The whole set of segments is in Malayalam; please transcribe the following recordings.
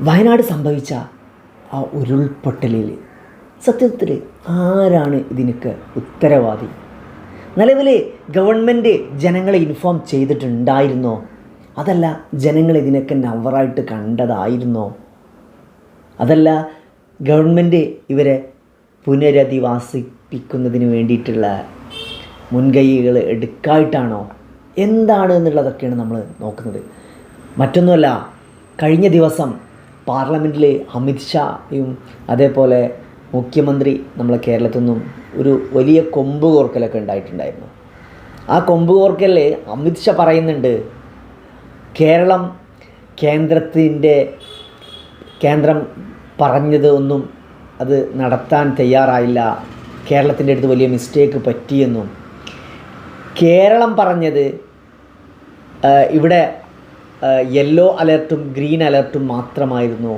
വയനാട് സംഭവിച്ച ആ ഉരുൾപൊട്ടലിൽ സത്യത്തിൽ ആരാണ് ഇതിനൊക്കെ ഉത്തരവാദി? നിലവിൽ ഗവൺമെന്റ് ജനങ്ങളെ ഇൻഫോം ചെയ്തിട്ടുണ്ടായിരുന്നോ? അതല്ല ജനങ്ങൾ ഇതിനൊക്കെ നവറായിട്ട് കണ്ടതായിരുന്നോ? അതല്ല ഗവൺമെന്റ് ഇവരെ പുനരധിവാസിപ്പിക്കുന്നതിന് വേണ്ടിയിട്ടുള്ള മുൻകൈകൾ എടുക്കായിട്ടാണോ? എന്താണ് എന്നുള്ളതൊക്കെയാണ് നമ്മൾ നോക്കുന്നത്. മറ്റൊന്നുമല്ല കഴിഞ്ഞ ദിവസം പാർലമെന്റിൽ അമിത്ഷായും അതേപോലെ മുഖ്യമന്ത്രി നമ്മളെ കേരളത്തിൽ നിന്നും ഒരു വലിയ കൊമ്പ് കോർക്കലൊക്കെ ഉണ്ടായിട്ടുണ്ടായിരുന്നു. ആ കൊമ്പ് കോർക്കലിൽ അമിത്ഷാ പറയുന്നുണ്ട് കേരളം കേന്ദ്രത്തിന്റെ കേന്ദ്രം പറഞ്ഞത് ഒന്നും അത് നടത്താൻ തയ്യാറായില്ല. കേരളത്തിന്റെ അടുത്ത് വലിയ മിസ്റ്റേക്ക് പറ്റിയെന്നും. കേരളം പറഞ്ഞത് ഇവിടെ യെല്ലോ അലർട്ടും ഗ്രീൻ അലർട്ടും മാത്രമായിരുന്നു.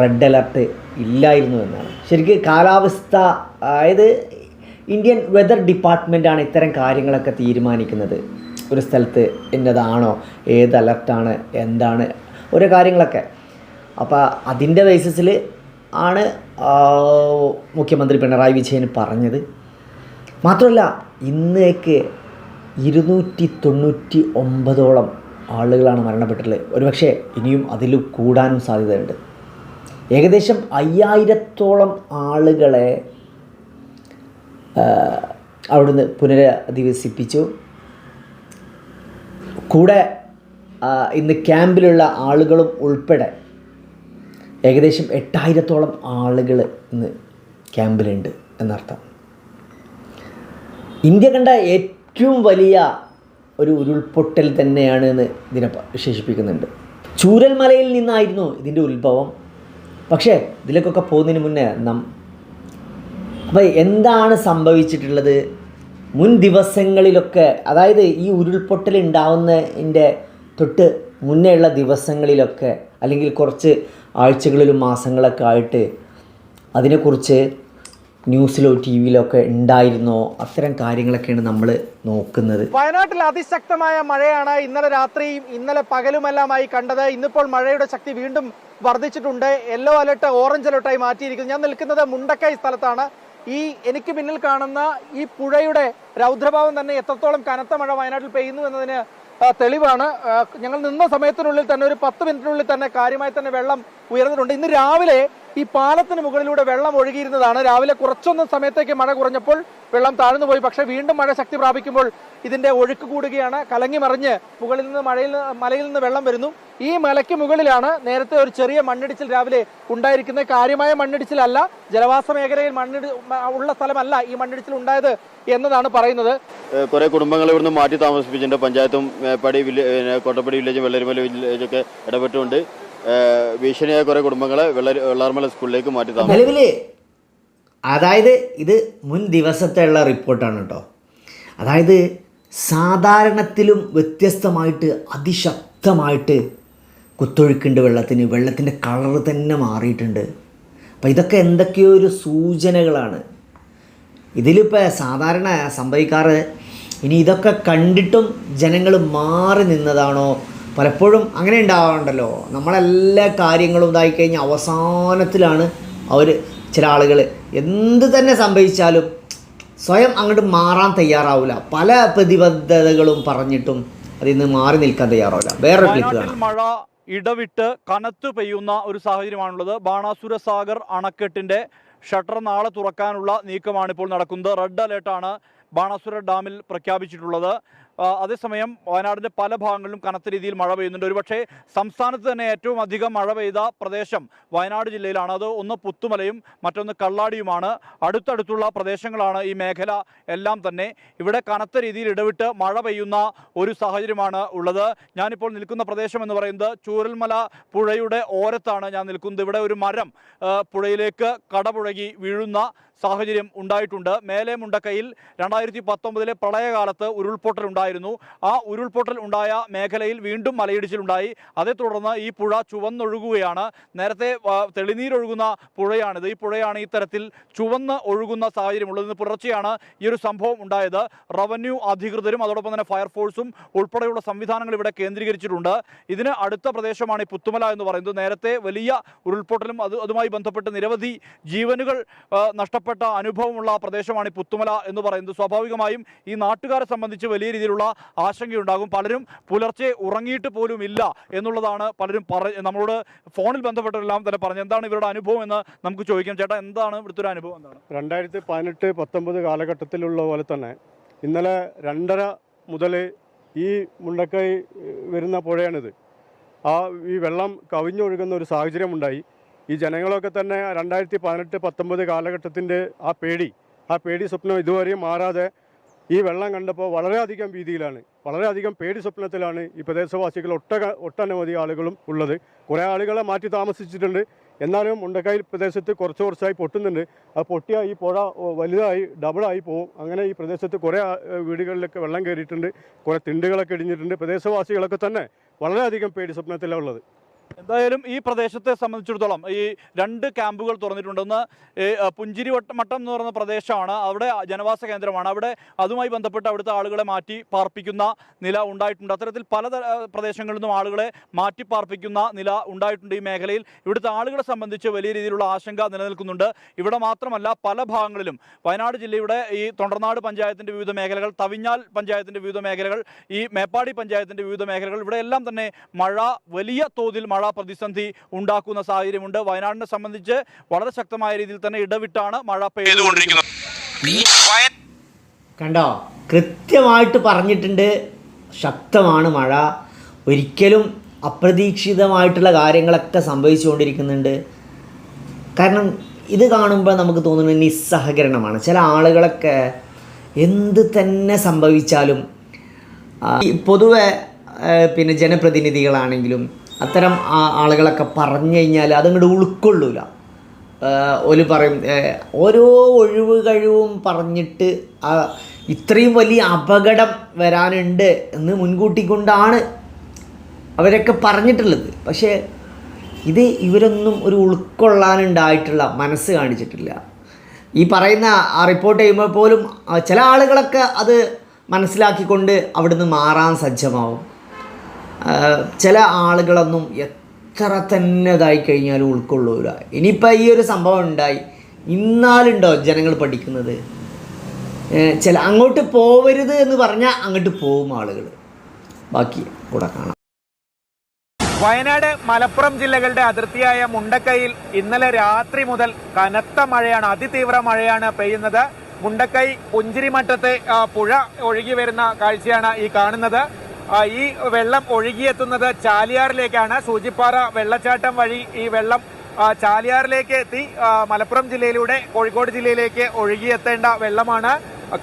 റെഡ് അലർട്ട് ഇല്ലായിരുന്നു എന്നാണ്. ശരിക്കും കാലാവസ്ഥ അതായത് ഇന്ത്യൻ വെതർ ഡിപ്പാർട്ട്മെന്റാണ് ഇത്തരം കാര്യങ്ങളൊക്കെ തീരുമാനിക്കുന്നത്. ഒരു സ്ഥലത്ത് എന്നതാണോ ഏത് അലർട്ടാണ് എന്താണ് ഓരോ കാര്യങ്ങളൊക്കെ. അപ്പോൾ അതിന്റെ ബേസിസിൽ ആണ് മുഖ്യമന്ത്രി പിണറായി വിജയൻ പറഞ്ഞത്. മാത്രമല്ല ഇന്നേക്ക് ഇരുന്നൂറ്റി തൊണ്ണൂറ്റി ഒമ്പതോളം ആളുകളാണ് മരണപ്പെട്ടിട്ടുള്ളത്. ഒരുപക്ഷെ ഇനിയും അതിൽ കൂടാനും സാധ്യതയുണ്ട്. ഏകദേശം അയ്യായിരത്തോളം ആളുകളെ അവിടുന്ന് പുനരധിവസിപ്പിച്ചു. കൂടെ ഇന്ന് ക്യാമ്പിലുള്ള ആളുകളും ഉൾപ്പെടെ ഏകദേശം എട്ടായിരത്തോളം ആളുകൾ ഇന്ന് ക്യാമ്പിലുണ്ട് എന്നർത്ഥം. ഇന്ത്യ കണ്ട ഏറ്റവും വലിയ ഒരു ഉരുൾപൊട്ടൽ തന്നെയാണ് എന്ന് ഇതിനെ വിശേഷിപ്പിക്കുന്നുണ്ട്. ചൂരൽമലയിൽ നിന്നായിരുന്നു ഇതിന്റെ ഉത്ഭവം. പക്ഷേ ഇതിലേക്കൊക്കെ പോകുന്നതിന് മുന്നേ നം അപ്പോൾ എന്താണ് സംഭവിച്ചിട്ടുള്ളത്? മുൻ ദിവസങ്ങളിലൊക്കെ അതായത് ഈ ഉരുൾപൊട്ടൽ ഉണ്ടാവുന്നതിന്റെ തൊട്ട് മുന്നേ ഉള്ള ദിവസങ്ങളിലൊക്കെ അല്ലെങ്കിൽ കുറച്ച് ആഴ്ചകളിലും മാസങ്ങളൊക്കെ ആയിട്ട് അതിനെക്കുറിച്ച് ന്യൂസിലോ ടി വിയിലോ ഒക്കെ ഉണ്ടായിരുന്നോ? അത്തരം കാര്യങ്ങളൊക്കെയാണ് നമ്മൾ നോക്കുന്നത്. വയനാട്ടിൽ അതിശക്തമായ മഴയാണ് ഇന്നലെ രാത്രിയും ഇന്നലെ പകലുമെല്ലാമായി കണ്ടത്. ഇന്നിപ്പോൾ മഴയുടെ ശക്തി വീണ്ടും വർദ്ധിച്ചിട്ടുണ്ട്. യെല്ലോ അലർട്ട് ഓറഞ്ച് അലർട്ടായി മാറ്റിയിരിക്കുന്നു. ഞാൻ നിൽക്കുന്നത് മുണ്ടക്കൈ സ്ഥലത്താണ്. ഈ എനിക്ക് പിന്നിൽ കാണുന്ന ഈ പുഴയുടെ രൗദ്രഭാവം തന്നെ എത്രത്തോളം കനത്ത മഴ വയനാട്ടിൽ പെയ്യുന്നു എന്നതിന് തെളിവാണ്. ഞങ്ങൾ നിന്ന സമയത്തിനുള്ളിൽ തന്നെ ഒരു പത്ത് മിനിറ്റിനുള്ളിൽ തന്നെ കാര്യമായി തന്നെ വെള്ളം ഉയർന്നിട്ടുണ്ട്. ഇന്ന് രാവിലെ ഈ പാലത്തിന് മുകളിലൂടെ വെള്ളം ഒഴുകിയിരുന്നതാണ്. രാവിലെ കുറച്ചൊന്ന് സമയത്തേക്ക് മഴ കുറഞ്ഞപ്പോൾ വെള്ളം താഴ്ന്നു പോയി. പക്ഷേ വീണ്ടും മഴ ശക്തി പ്രാപിക്കുമ്പോൾ ഇതിന്റെ ഒഴുക്ക് കൂടുകയാണ്. കലങ്ങി മറിഞ്ഞ് മുകളിൽ നിന്ന് മഴയിൽ മലയിൽ നിന്ന് വെള്ളം വരുന്നു. ഈ മലയ്ക്ക് മുകളിലാണ് നേരത്തെ ഒരു ചെറിയ മണ്ണിടിച്ചിൽ രാവിലെ ഉണ്ടായിരിക്കുന്നത് കാര്യമായ മണ്ണിടിച്ചിലല്ല ജലവാസ മേഖലയിൽ മണ്ണിടി ഉള്ള സ്ഥലമല്ല ഈ മണ്ണിടിച്ചിൽ ഉണ്ടായത് എന്നതാണ് പറയുന്നത്. കുറെ കുടുംബങ്ങളെ ഇവിടുന്ന് മാറ്റി താമസിപ്പിച്ചിട്ടുണ്ട്. പഞ്ചായത്തും മേപ്പാടി വില്ലേജ് കോട്ടപ്പടി വില്ലേജും വെള്ളരിമല വില്ലേജൊക്കെ ഇടപെട്ടുകൊണ്ട് ഭീഷണിയായ കുറെ കുടുംബങ്ങളെ വെള്ളാർമല സ്കൂളിലേക്ക് മാറ്റി താമസം അതായത് ഇത് മുൻ ദിവസത്തെ ഉള്ള റിപ്പോർട്ടാണ് കേട്ടോ. അതായത് സാധാരണത്തിലും വ്യത്യസ്തമായിട്ട് അതിശക്തമായിട്ട് കുത്തൊഴുക്കുണ്ട് വെള്ളത്തിന് വെള്ളത്തിന്റെ കളർ തന്നെ മാറിയിട്ടുണ്ട്. അപ്പോൾ ഇതൊക്കെ എന്തൊക്കെയോ ഒരു സൂചനകളാണ്. ഇതിലിപ്പോൾ സാധാരണ സംഭവിക്കാറ് ഇനി ഇതൊക്കെ കണ്ടിട്ടും ജനങ്ങൾ മാറി നിന്നതാണോ പലപ്പോഴും അങ്ങനെ ഉണ്ടാവാറുണ്ടല്ലോ. നമ്മളെല്ലാ കാര്യങ്ങളും ഇതായി കഴിഞ്ഞാൽ അവസാനത്തിലാണ് അവർ ചില ആളുകൾ എന്ത് തന്നെ സംഭവിച്ചാലും സ്വയം അങ്ങോട്ട് മാറാൻ തയ്യാറാവില്ല പല പ്രതിബദ്ധതകളും പറഞ്ഞിട്ടും അതിൽ നിന്ന് മാറി നിൽക്കാൻ തയ്യാറാവില്ല വേറെ കാണാം. മഴ ഇടവിട്ട് കനത്തു പെയ്യുന്ന ഒരു സാഹചര്യമാണുള്ളത്. ബാണാസുര സാഗർ അണക്കെട്ടിന്റെ ഷട്ടർ നാളെ തുറക്കാനുള്ള നീക്കമാണ് ഇപ്പോൾ നടക്കുന്നത്. റെഡ് അലേർട്ടാണ് ബാണാസുര ഡാമിൽ പ്രഖ്യാപിച്ചിട്ടുള്ളത്. അതേസമയം വയനാടിന്റെ പല ഭാഗങ്ങളിലും കനത്ത രീതിയിൽ മഴ പെയ്യുന്നുണ്ട്. ഒരുപക്ഷേ സംസ്ഥാനത്ത് തന്നെ ഏറ്റവും അധികം മഴ പെയ്ത പ്രദേശം വയനാട് ജില്ലയിലാണ്. അത് ഒന്ന് പുത്തുമലയും മറ്റൊന്ന് കള്ളാടിയുമാണ്. അടുത്തടുത്തുള്ള പ്രദേശങ്ങളാണ് ഈ മേഖല എല്ലാം തന്നെ. ഇവിടെ കനത്ത രീതിയിൽ ഇടവിട്ട് മഴ പെയ്യുന്ന ഒരു സാഹചര്യമാണ് ഉള്ളത്. ഞാനിപ്പോൾ നിൽക്കുന്ന പ്രദേശം എന്ന് പറയുന്നത് ചൂരൽമല പുഴയുടെ ഓരത്താണ് ഞാൻ നിൽക്കുന്നത്. ഇവിടെ ഒരു മരം പുഴയിലേക്ക് കടപുഴകി വീഴുന്ന സാഹചര്യം ഉണ്ടായിട്ടുണ്ട്. മേലെ മുണ്ടക്കയിൽ രണ്ടായിരത്തി പത്തൊമ്പതിലെ പ്രളയകാലത്ത് ഉരുൾപൊട്ടൽ ഉണ്ടായി ഉണ്ടായിരുന്നു. ആ ഉരുൾപൊട്ടൽ ഉണ്ടായ മേഖലയിൽ വീണ്ടും മലയിടിച്ചിലുണ്ടായി. അതേ തുടർന്ന് ഈ പുഴ ചുവന്നൊഴുകുകയാണ്. നേരത്തെ തെളിനീരൊഴുകുന്ന പുഴയാണിത്. ഈ പുഴയാണ് ഇത്തരത്തിൽ തരത്തിൽ ചുവന്ന് ഒഴുകുന്ന സാഹചര്യമുള്ളത്. ഇന്ന് പുലർച്ചെയാണ് ഈ ഒരു സംഭവം ഉണ്ടായത്. റവന്യൂ അധികൃതരും അതോടൊപ്പം തന്നെ ഫയർഫോഴ്സും ഉൾപ്പെടെയുള്ള സംവിധാനങ്ങൾ ഇവിടെ കേന്ദ്രീകരിച്ചിട്ടുണ്ട്. ഇതിന് അടുത്ത പ്രദേശമാണ് ഈ പുത്തുമല എന്ന് പറയുന്നത്. നേരത്തെ വലിയ ഉരുൾപൊട്ടലും അത് അതുമായി ബന്ധപ്പെട്ട് നിരവധി ജീവനുകൾ നഷ്ടപ്പെട്ട അനുഭവമുള്ള പ്രദേശമാണ് ഈ പുത്തുമല എന്ന് പറയുന്നത്. സ്വാഭാവികമായും ഈ നാട്ടുകാരെ സംബന്ധിച്ച് വലിയ രീതിയിലുള്ള ആശങ്കയുണ്ടാകും. പലരും പുലർച്ചെ ഉറങ്ങിയിട്ട് പോലും ഇല്ല എന്നുള്ളതാണ് പലരും പറ നമ്മളോട് ഫോണിൽ ബന്ധപ്പെട്ടവരെല്ലാം തന്നെ പറഞ്ഞത്. എന്താണ് ഇവരുടെ അനുഭവം എന്ന് നമുക്ക് ചോദിക്കാം. ചേട്ടാ എന്താണ് ഇവിടുത്തെ ഒരു അനുഭവം എന്താണ്? രണ്ടായിരത്തി പതിനെട്ട് പത്തൊമ്പത് കാലഘട്ടത്തിലുള്ള പോലെ തന്നെ ഇന്നലെ രണ്ടര മുതൽ ഈ മുണ്ടക്കൈ വരുന്ന പുഴയാണിത്. ആ ഈ വെള്ളം കവിഞ്ഞൊഴുകുന്ന ഒരു സാഹചര്യമുണ്ടായി. ഈ ജനങ്ങളൊക്കെ തന്നെ രണ്ടായിരത്തി പതിനെട്ട് പത്തൊമ്പത് കാലഘട്ടത്തിന്റെ ആ പേടി ആ പേടി സ്വപ്നം ഇതുവരെയും മാറാതെ ഈ വെള്ളം കണ്ടപ്പോൾ വളരെയധികം ഭീതിയിലാണ്. വളരെയധികം പേടി സ്വപ്നത്തിലാണ് ഈ പ്രദേശവാസികൾ ഒട്ടക ഒട്ടനവധി ആളുകളും ഉള്ളത്. കുറേ ആളുകളെ മാറ്റി താമസിച്ചിട്ടുണ്ട്. എന്നാലും മുണ്ടക്കായൽ പ്രദേശത്ത് കുറച്ച് കുറച്ചായി പൊട്ടുന്നുണ്ട്. അത് പൊട്ടിയ ഈ പുഴ വലുതായി ഡബിളായി പോകും അങ്ങനെ ഈ പ്രദേശത്ത് കുറേ വീടുകളിലൊക്കെ വെള്ളം കയറിയിട്ടുണ്ട്. കുറേ തിണ്ടുകളൊക്കെ ഇടിഞ്ഞിട്ടുണ്ട്. പ്രദേശവാസികളൊക്കെ തന്നെ വളരെയധികം പേടി സ്വപ്നത്തിലാണ് ഉള്ളത്. എന്തായാലും ഈ പ്രദേശത്തെ സംബന്ധിച്ചിടത്തോളം ഈ രണ്ട് ക്യാമ്പുകൾ തുറന്നിട്ടുണ്ട് ഈ, പുഞ്ചിരി മട്ടം എന്ന് പറയുന്ന പ്രദേശമാണ്. അവിടെ ജനവാസ കേന്ദ്രമാണ്. അവിടെ അതുമായി ബന്ധപ്പെട്ട് അവിടുത്തെ ആളുകളെ മാറ്റി പാർപ്പിക്കുന്ന നില ഉണ്ടായിട്ടുണ്ട്. അത്തരത്തിൽ പല പ്രദേശങ്ങളിൽ നിന്നും ആളുകളെ മാറ്റി പാർപ്പിക്കുന്ന നില ഉണ്ടായിട്ടുണ്ട് ഈ മേഖലയിൽ. ഇവിടുത്തെ ആളുകളെ സംബന്ധിച്ച് വലിയ രീതിയിലുള്ള ആശങ്ക നിലനിൽക്കുന്നുണ്ട്. ഇവിടെ മാത്രമല്ല പല ഭാഗങ്ങളിലും വയനാട് ജില്ലയുടെ ഈ തൊണ്ടർനാട് പഞ്ചായത്തിന്റെ വിവിധ മേഖലകൾ തവിഞ്ഞാൽ പഞ്ചായത്തിന്റെ വിവിധ മേഖലകൾ ഈ മേപ്പാടി പഞ്ചായത്തിന്റെ വിവിധ മേഖലകൾ ഇവിടെയെല്ലാം തന്നെ മഴ വലിയ തോതിൽ മഴ പ്രതിസന്ധി ഉണ്ടാക്കുന്ന സാഹചര്യമുണ്ട്. വയനാടിനെ സംബന്ധിച്ച് വളരെ ശക്തമായ രീതിയിൽ തന്നെ ഇടവിട്ടാണ് മഴ പെയ്തുകൊണ്ടിരിക്കുന്നത്. കണ്ടോ? കൃത്യമായിട്ട് പറഞ്ഞിട്ടുണ്ട്. ശക്തമാണ് മഴ. ഒരിക്കലും അപ്രതീക്ഷിതമായിട്ടുള്ള കാര്യങ്ങളൊക്കെ സംഭവിച്ചുകൊണ്ടിരിക്കുന്നുണ്ട്. കാരണം ഇത് കാണുമ്പോൾ നമുക്ക് തോന്നുന്നത് നിസ്സഹകരണമാണ്. ചില ആളുകളൊക്കെ എന്ത് തന്നെ സംഭവിച്ചാലും പൊതുവെ പിന്നെ ജനപ്രതിനിധികളാണെങ്കിലും അത്തരം ആളുകളൊക്കെ പറഞ്ഞു കഴിഞ്ഞാൽ അതങ്ങോട്ട് ഉൾക്കൊള്ളൂല. ഒരു പറയും ഓരോ ഒഴിവ് കഴിവും പറഞ്ഞിട്ട് ഇത്രയും വലിയ അപകടം വരാനുണ്ട് എന്ന് മുൻകൂട്ടി കൊണ്ടാണ് അവരൊക്കെ പറഞ്ഞിട്ടുള്ളത്. പക്ഷേ ഇത് ഇവരൊന്നും ഒരു ഉൾക്കൊള്ളാനുണ്ടായിട്ടുള്ള മനസ്സ് കാണിച്ചിട്ടില്ല. ഈ പറയുന്ന ആ റിപ്പോർട്ട് ചെയ്യുമ്പോൾ പോലും ചില ആളുകളൊക്കെ അത് മനസ്സിലാക്കിക്കൊണ്ട് അവിടുന്ന് മാറാൻ സജ്ജമാവും. ചില ആളുകളൊന്നും എത്ര തന്നെ ഇതായി കഴിഞ്ഞാലും ഉൾക്കൊള്ളൂല. ഇനിയിപ്പോൾ ഈ ഒരു സംഭവം ഉണ്ടായി. ഇന്നാലുണ്ടോ ജനങ്ങൾ പഠിക്കുന്നത്? ചില അങ്ങോട്ട് പോവരുത് എന്ന് പറഞ്ഞാൽ അങ്ങോട്ട് പോവും ആളുകൾ ബാക്കി കൂടെ കാണാം. വയനാട് മലപ്പുറം ജില്ലകളുടെ അതിർത്തിയായ മുണ്ടക്കൈയിൽ ഇന്നലെ രാത്രി മുതൽ കനത്ത മഴയാണ് അതിതീവ്ര മഴയാണ് പെയ്യുന്നത്. മുണ്ടക്കൈ പുഞ്ചിരിമറ്റത്തെ പുഴ ഒഴുകി വരുന്ന കാഴ്ചയാണ് ഈ കാണുന്നത്. ഈ വെള്ളം ഒഴുകിയെത്തുന്നത് ചാലിയാറിലേക്കാണ്. സൂചിപ്പാറ വെള്ളച്ചാട്ടം വഴി ഈ വെള്ളം ചാലിയാറിലേക്ക് എത്തി. മലപ്പുറം ജില്ലയിലൂടെ കോഴിക്കോട് ജില്ലയിലേക്ക് ഒഴുകിയെത്തേണ്ട വെള്ളമാണ്.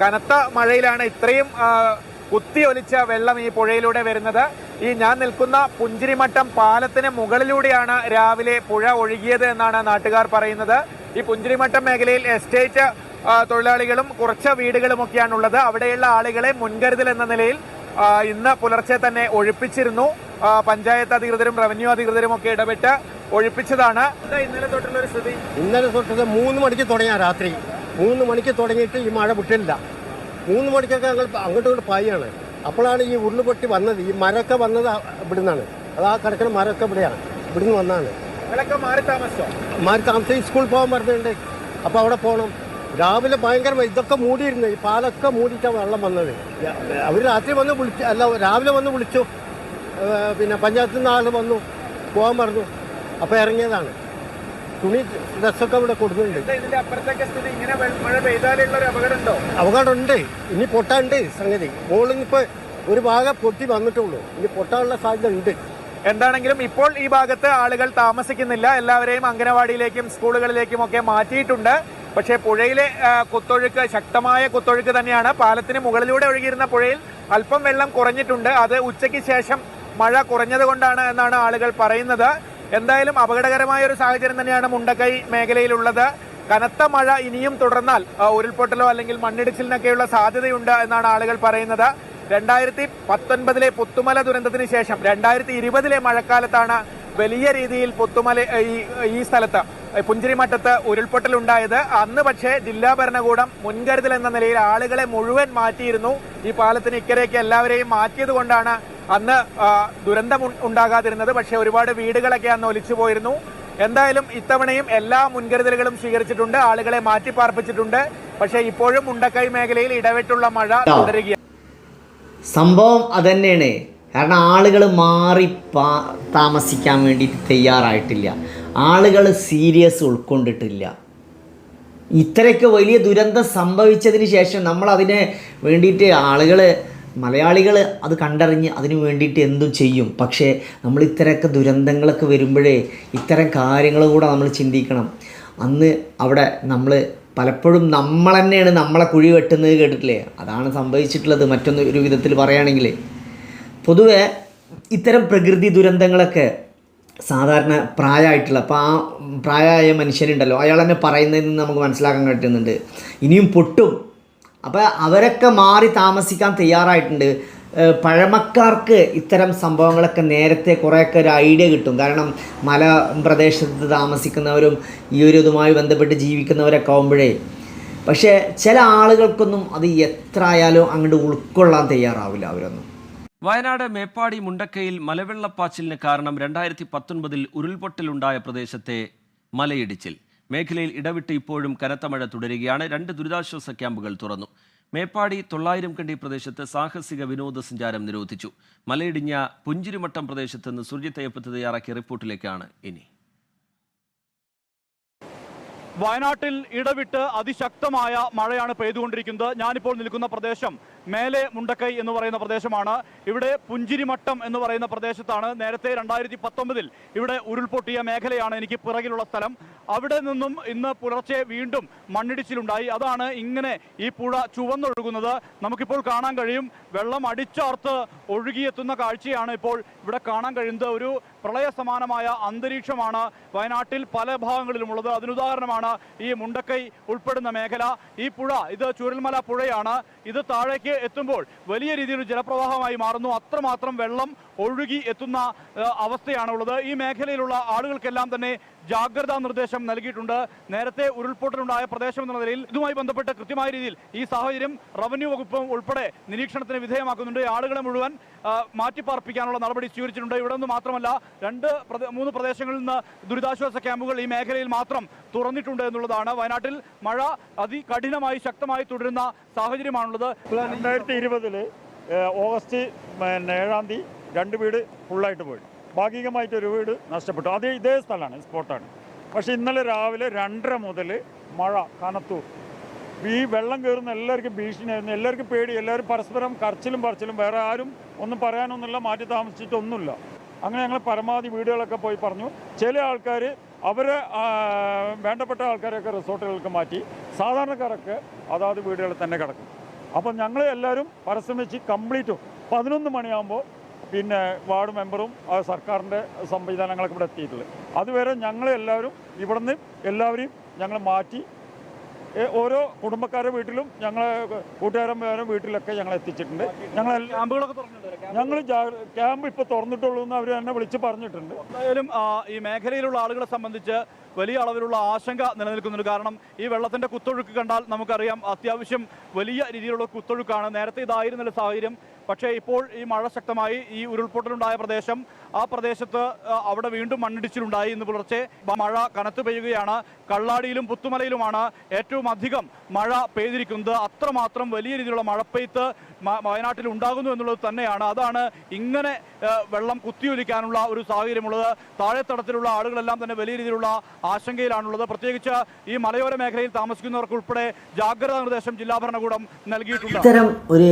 കനത്ത മഴയിലാണ് ഇത്രയും കുത്തിയൊലിച്ച വെള്ളം ഈ പുഴയിലൂടെ വരുന്നത്. ഈ ഞാൻ നിൽക്കുന്ന പുഞ്ചിരിമട്ടം പാലത്തിന് മുകളിലൂടെയാണ് രാവിലെ പുഴ ഒഴുകിയത് എന്നാണ് നാട്ടുകാർ പറയുന്നത്. ഈ പുഞ്ചിരിമട്ടം മേഖലയിൽ എസ്റ്റേറ്റ് തൊഴിലാളികളും കുറച്ച് വീടുകളുമൊക്കെയാണുള്ളത്. അവിടെയുള്ള ആളുകളെ മുൻകരുതൽ എന്ന നിലയിൽ ഇന്ന് പുലർച്ചെ തന്നെ ഒഴിപ്പിച്ചിരുന്നു. പഞ്ചായത്ത് അധികൃതരും റവന്യൂ അധികൃതരും ഒക്കെ ഇടപെട്ട് ഒഴിപ്പിച്ചതാണ്. ഇന്നലെ തൊട്ടുള്ള ഒരു സ്ഥിതി? ഇന്നലെ തൊട്ടത് മൂന്ന് മണിക്ക് തുടങ്ങിയ രാത്രി. മൂന്ന് മണിക്ക് തുടങ്ങിയിട്ട് ഈ മഴ വിട്ടില്ല. മൂന്ന് മണിക്കൊക്കെ ഞങ്ങൾ അങ്ങോട്ടും ഇങ്ങോട്ട് പായാണ്. അപ്പോഴാണ് ഈ ഉരുളുപൊട്ടി വന്നത്. ഈ മരമൊക്കെ വന്നത് ഇവിടുന്നാണ്. അത് ആ കിടക്കുന്ന മരമൊക്കെ ഇവിടെയാണ്. ഇവിടുന്ന് വന്നാണ്. മാറി താമസിച്ചോ? മാറി താമസിച്ച് സ്കൂളിൽ പോകാൻ പറഞ്ഞിട്ടുണ്ട്. അപ്പോൾ അവിടെ പോകണം രാവിലെ ഭയങ്കര ഇതൊക്കെ മൂടിയിരുന്നു. ഈ പാലൊക്കെ മൂടിയിട്ടാണ് വെള്ളം വന്നത്. അവർ രാത്രി വന്ന് വിളിച്ചു അല്ല രാവിലെ വന്ന് വിളിച്ചു. പിന്നെ പഞ്ചായത്തിൽ നിന്ന് ആൾ വന്നു. പോകാൻ പറഞ്ഞു. അപ്പോൾ ഇറങ്ങിയതാണ്. തുണി ഡ്രസ്സൊക്കെ ഇവിടെ കൊടുക്കുന്നുണ്ട് അപകടമുണ്ട്? ഇനി പൊട്ടാണ്ട് സംഗതി. മോളിനിപ്പോൾ ഒരു ഭാഗം പൊട്ടി വന്നിട്ടുള്ളൂ. ഇനി പൊട്ടാനുള്ള സാധ്യത ഉണ്ട്. എന്താണെങ്കിലും ഇപ്പോൾ ഈ ഭാഗത്ത് ആളുകൾ താമസിക്കുന്നില്ല. എല്ലാവരെയും അംഗനവാടിയിലേക്കും സ്കൂളുകളിലേക്കും ഒക്കെ മാറ്റിയിട്ടുണ്ട്. പക്ഷേ പുഴയിലെ കുത്തൊഴുക്ക് ശക്തമായ കുത്തൊഴുക്ക് തന്നെയാണ്. പാലത്തിന് മുകളിലൂടെ ഒഴുകിയിരുന്ന പുഴയിൽ അല്പം വെള്ളം കുറഞ്ഞിട്ടുണ്ട്. അത് ഉച്ചയ്ക്ക് ശേഷം മഴ കുറഞ്ഞത് കൊണ്ടാണ് എന്നാണ് ആളുകൾ പറയുന്നത്. എന്തായാലും അപകടകരമായ ഒരു സാഹചര്യം തന്നെയാണ് മുണ്ടക്കൈ മേഖലയിലുള്ളത്. കനത്ത മഴ ഇനിയും തുടർന്നാൽ ഉരുൾപൊട്ടലോ അല്ലെങ്കിൽ മണ്ണിടിച്ചിലിനൊക്കെയുള്ള സാധ്യതയുണ്ട് എന്നാണ് ആളുകൾ പറയുന്നത്. രണ്ടായിരത്തി പത്തൊൻപതിലെ പുത്തുമല ദുരന്തത്തിന് ശേഷം രണ്ടായിരത്തി ഇരുപതിലെ മഴക്കാലത്താണ് വലിയ രീതിയിൽ പുത്തുമല ഈ സ്ഥലത്ത് പുഞ്ചിരിമട്ടത്ത് ഉരുൾപൊട്ടലുണ്ടായത്. അന്ന് പക്ഷേ ജില്ലാ ഭരണകൂടം മുൻകരുതൽ എന്ന നിലയിൽ ആളുകളെ മുഴുവൻ മാറ്റിയിരുന്നു. ഈ പാലത്തിന് ഇക്കരയ്ക്ക് എല്ലാവരെയും മാറ്റിയത് കൊണ്ടാണ് അന്ന് ദുരന്തം ഉണ്ടാകാതിരുന്നത്. പക്ഷേ ഒരുപാട് വീടുകളൊക്കെ അന്ന് ഒലിച്ചു പോയിരുന്നു. എന്തായാലും ഇത്തവണയും എല്ലാ മുൻകരുതലുകളും സ്വീകരിച്ചിട്ടുണ്ട്. ആളുകളെ മാറ്റിപ്പാർപ്പിച്ചിട്ടുണ്ട്. പക്ഷേ ഇപ്പോഴും മുണ്ടക്കൈ മേഖലയിൽ ഇടവിട്ടുള്ള മഴ തുടരുകയാണ്. സംഭവം അതന്നെയാണ്. കാരണം ആളുകൾ മാറി താമസിക്കാൻ വേണ്ടിയിട്ട് തയ്യാറായിട്ടില്ല. ആളുകൾ സീരിയസ് ഉൾക്കൊണ്ടിട്ടില്ല. ഇത്രയൊക്കെ വലിയ ദുരന്തം സംഭവിച്ചതിന് ശേഷം നമ്മൾ അതിനെ വേണ്ടിയിട്ട് ആളുകൾ മലയാളികൾ അത് കണ്ടറിഞ്ഞ് അതിനു വേണ്ടിയിട്ട് എന്തും ചെയ്യും. പക്ഷേ നമ്മൾ ഇത്തരമൊക്കെ ദുരന്തങ്ങളൊക്കെ വരുമ്പോഴേ ഇത്തരം കാര്യങ്ങൾ കൂടെ നമ്മൾ ചിന്തിക്കണം. അന്ന് അവിടെ നമ്മൾ പലപ്പോഴും നമ്മൾ തന്നെയാണ് നമ്മളെ കുഴി വെട്ടുന്നത് കേട്ടിട്ടില്ലേ? അതാണ് സംഭവിച്ചിട്ടുള്ളത് മറ്റൊന്ന് ഒരു വിധത്തിൽ പറയുകയാണെങ്കിൽ പൊതുവെ ഇത്തരം പ്രകൃതി ദുരന്തങ്ങളൊക്കെ സാധാരണ പ്രായമായിട്ടുള്ള അപ്പോൾ ആ പ്രായമായ മനുഷ്യനുണ്ടല്ലോ അയാൾ തന്നെ പറയുന്നതിൽ നിന്ന് നമുക്ക് മനസ്സിലാക്കാൻ പറ്റുന്നുണ്ട്. ഇനിയും പൊട്ടും. അപ്പോൾ അവരൊക്കെ മാറി താമസിക്കാൻ തയ്യാറായിട്ടുണ്ട്. പഴമക്കാർക്ക് ഇത്തരം സംഭവങ്ങളൊക്കെ നേരത്തെ കുറേയൊക്കെ ഒരു ഐഡിയ കിട്ടും. കാരണം മല പ്രദേശത്ത് താമസിക്കുന്നവരും ഈ ഒരു ഇതുമായി ബന്ധപ്പെട്ട് ജീവിക്കുന്നവരൊക്കെ ആകുമ്പോഴേ പക്ഷേ ചില ആളുകൾക്കൊന്നും അത് എത്ര ആയാലും അങ്ങോട്ട് ഉൾക്കൊള്ളാൻ തയ്യാറാവില്ല അവരൊന്നും. വയനാട് മേപ്പാടി മുണ്ടക്കയിൽ മലവെള്ളപ്പാച്ചിലിന് കാരണം രണ്ടായിരത്തി പത്തൊൻപതിൽ ഉരുൾപൊട്ടലുണ്ടായ പ്രദേശത്തെ മലയിടിച്ചിൽ. മേഖലയിൽ ഇടവിട്ട് ഇപ്പോഴും കനത്ത മഴ തുടരുകയാണ്. രണ്ട് ദുരിതാശ്വാസ ക്യാമ്പുകൾ തുറന്നു. മേപ്പാടി തൊള്ളായിരം കണ്ടി പ്രദേശത്ത് സാഹസിക വിനോദസഞ്ചാരം നിരോധിച്ചു. മലയിടിഞ്ഞ പുഞ്ചിരിമട്ടം പ്രദേശത്ത് നിന്ന് സുർജിത്ത് അയ്യപ്പത്ത് തയ്യാറാക്കിയ റിപ്പോർട്ടിലേക്കാണ് ഇനി. വയനാട്ടിൽ ഇടവിട്ട് അതിശക്തമായ മഴയാണ് പെയ്തുകൊണ്ടിരിക്കുന്നത്. ഞാനിപ്പോൾ നിൽക്കുന്ന പ്രദേശം മേലെ മുണ്ടക്കൈ എന്ന് പറയുന്ന പ്രദേശമാണ്. ഇവിടെ പുഞ്ചിരിമട്ടം എന്ന് പറയുന്ന പ്രദേശത്താണ്. നേരത്തെ രണ്ടായിരത്തി പത്തൊമ്പതിൽ ഇവിടെ ഉരുൾപൊട്ടിയ മേഖലയാണ് എനിക്ക് പിറകിലുള്ള സ്ഥലം. അവിടെ നിന്നും ഇന്ന് പുലർച്ചെ വീണ്ടും മണ്ണിടിച്ചിലുണ്ടായി. അതാണ് ഇങ്ങനെ ഈ പുഴ ചുവന്നൊഴുകുന്നത്. നമുക്കിപ്പോൾ കാണാൻ കഴിയും. വെള്ളം അടിച്ചാർത്ത് ഒഴുകിയെത്തുന്ന കാഴ്ചയാണ് ഇപ്പോൾ ഇവിടെ കാണാൻ കഴിയുന്നത്. ഒരു പ്രളയ സമാനമായ അന്തരീക്ഷമാണ് വയനാട്ടിൽ പല ഭാഗങ്ങളിലുമുള്ളത്. അതിനുദാഹരണമാണ് ഈ മുണ്ടക്കൈ ഉൾപ്പെടുന്ന മേഖല. ഈ പുഴ ഇത് ചുരൽമല പുഴയാണ്. ഇത് താഴേക്ക് എത്തുമ്പോൾ വലിയ രീതിയിൽ ജലപ്രവാഹമായി മാറുന്നു. അത്രമാത്രം വെള്ളം ഒഴുകി എത്തുന്ന അവസ്ഥയാണുള്ളത്. ഈ മേഖലയിലുള്ള ആളുകൾക്കെല്ലാം തന്നെ ജാഗ്രതാ നിർദ്ദേശം നൽകിയിട്ടുണ്ട്. നേരത്തെ ഉരുൾപൊട്ടലുണ്ടായ പ്രദേശം എന്ന നിലയിൽ ഇതുമായി ബന്ധപ്പെട്ട് കൃത്യമായ രീതിയിൽ ഈ സാഹചര്യം റവന്യൂ വകുപ്പ് ഉൾപ്പെടെ നിരീക്ഷണത്തിന് വിധേയമാക്കുന്നുണ്ട്. ആളുകളെ മുഴുവൻ മാറ്റിപ്പാർപ്പിക്കാനുള്ള നടപടി സ്വീകരിച്ചിട്ടുണ്ട്. ഇവിടെ നിന്ന് മാത്രമല്ല രണ്ട് മൂന്ന് പ്രദേശങ്ങളിൽ നിന്ന് ദുരിതാശ്വാസ ക്യാമ്പുകൾ ഈ മേഖലയിൽ മാത്രം തുറന്നിട്ടുണ്ട് എന്നുള്ളതാണ്. വയനാട്ടിൽ മഴ അതികഠിനമായി ശക്തമായി തുടരുന്ന സാഹചര്യമാണുള്ളത്. രണ്ടായിരത്തി ഇരുപതിൽ ഓഗസ്റ്റ് ഏഴാം തീയതി രണ്ട് വീട് ഫുള്ളായിട്ട് പോയി. ഭാഗികമായിട്ട് ഒരു വീട് നഷ്ടപ്പെട്ടു. അതേ ഇതേ സ്ഥലമാണ് സ്പോട്ടാണ്. പക്ഷേ ഇന്നലെ രാവിലെ രണ്ടര മുതൽ മഴ കനത്തു. ഈ വെള്ളം കയറുന്ന എല്ലാവർക്കും ഭീഷണിയായിരുന്നു. എല്ലാവർക്കും പേടി. എല്ലാവരും പരസ്പരം കരച്ചിലും പറച്ചിലും വേറെ ആരും ഒന്നും പറയാനൊന്നുമില്ല മാറ്റി താമസിച്ചിട്ടൊന്നുമില്ല. അങ്ങനെ ഞങ്ങൾ പരമാവധി വീടുകളൊക്കെ പോയി പറഞ്ഞു. ചില ആൾക്കാർ അവരെ വേണ്ടപ്പെട്ട ആൾക്കാരെയൊക്കെ റിസോർട്ടുകൾക്ക് മാറ്റി. സാധാരണക്കാരൊക്കെ അതാത് വീടുകളിൽ തന്നെ കിടക്കും. അപ്പം ഞങ്ങൾ എല്ലാവരും പരിശ്രമിച്ച് കംപ്ലീറ്റും. പതിനൊന്ന് മണിയാകുമ്പോൾ പിന്നെ വാർഡ് മെമ്പറും സർക്കാരിന്റെ സംവിധാനങ്ങളൊക്കെ ഇവിടെ എത്തിയിട്ടുള്ളത് അതുവരെ ഞങ്ങൾ എല്ലാവരും ഇവിടുന്ന് എല്ലാവരെയും ഞങ്ങൾ മാറ്റി ഓരോ കുടുംബക്കാരുടെ വീട്ടിലും ഞങ്ങളെ കൂട്ടുകാരന്മാരുടെ വീട്ടിലൊക്കെ ഞങ്ങൾ എത്തിച്ചിട്ടുണ്ട്. ഞങ്ങൾ ഞങ്ങൾ ക്യാമ്പ് ഇപ്പോൾ തുറന്നിട്ടുള്ളൂ എന്ന് അവർ തന്നെ വിളിച്ച് പറഞ്ഞിട്ടുണ്ട്. എന്തായാലും ഈ മേഖലയിലുള്ള ആളുകളെ സംബന്ധിച്ച് വലിയ അളവിലുള്ള ആശങ്ക നിലനിൽക്കുന്നുണ്ട്. കാരണം ഈ വെള്ളത്തിന്റെ കുത്തൊഴുക്ക് കണ്ടാൽ നമുക്കറിയാം അത്യാവശ്യം വലിയ രീതിയിലുള്ള കുത്തൊഴുക്കാണ്. നേരത്തെ ഇതായിരുന്നൊരു സാഹചര്യം പക്ഷേ ഇപ്പോൾ ഈ മഴ ശക്തമായി ഈ ഉരുൾപൊട്ടലുണ്ടായ പ്രദേശം ആ പ്രദേശത്ത് അവിടെ വീണ്ടും മണ്ണിടിച്ചിലുണ്ടായി ഇന്ന് പുലർച്ചെ. മഴ കനത്തു പെയ്യുകയാണ്. കള്ളാടിയിലും പുത്തുമലയിലുമാണ് ഏറ്റവും അധികം മഴ പെയ്തിരിക്കുന്നത്. അത്രമാത്രം വലിയ രീതിയിലുള്ള മഴപ്പെയ്ത്ത് വയനാട്ടിൽ ഉണ്ടാകുന്നു എന്നുള്ളത് തന്നെയാണ്. അതാണ് ഇങ്ങനെ വെള്ളം കുത്തിയൊലിക്കാനുള്ള ഒരു സാഹചര്യമുള്ളത്. താഴെത്തടത്തിലുള്ള ആളുകളെല്ലാം തന്നെ വലിയ രീതിയിലുള്ള ആശങ്കയിലാണുള്ളത്. പ്രത്യേകിച്ച് ഈ മലയോര മേഖലയിൽ താമസിക്കുന്നവർക്ക് ഉൾപ്പെടെ ജാഗ്രതാ നിർദ്ദേശം ജില്ലാ ഭരണകൂടം നൽകിയിട്ടുണ്ട്. ഇത്തരം ഒരു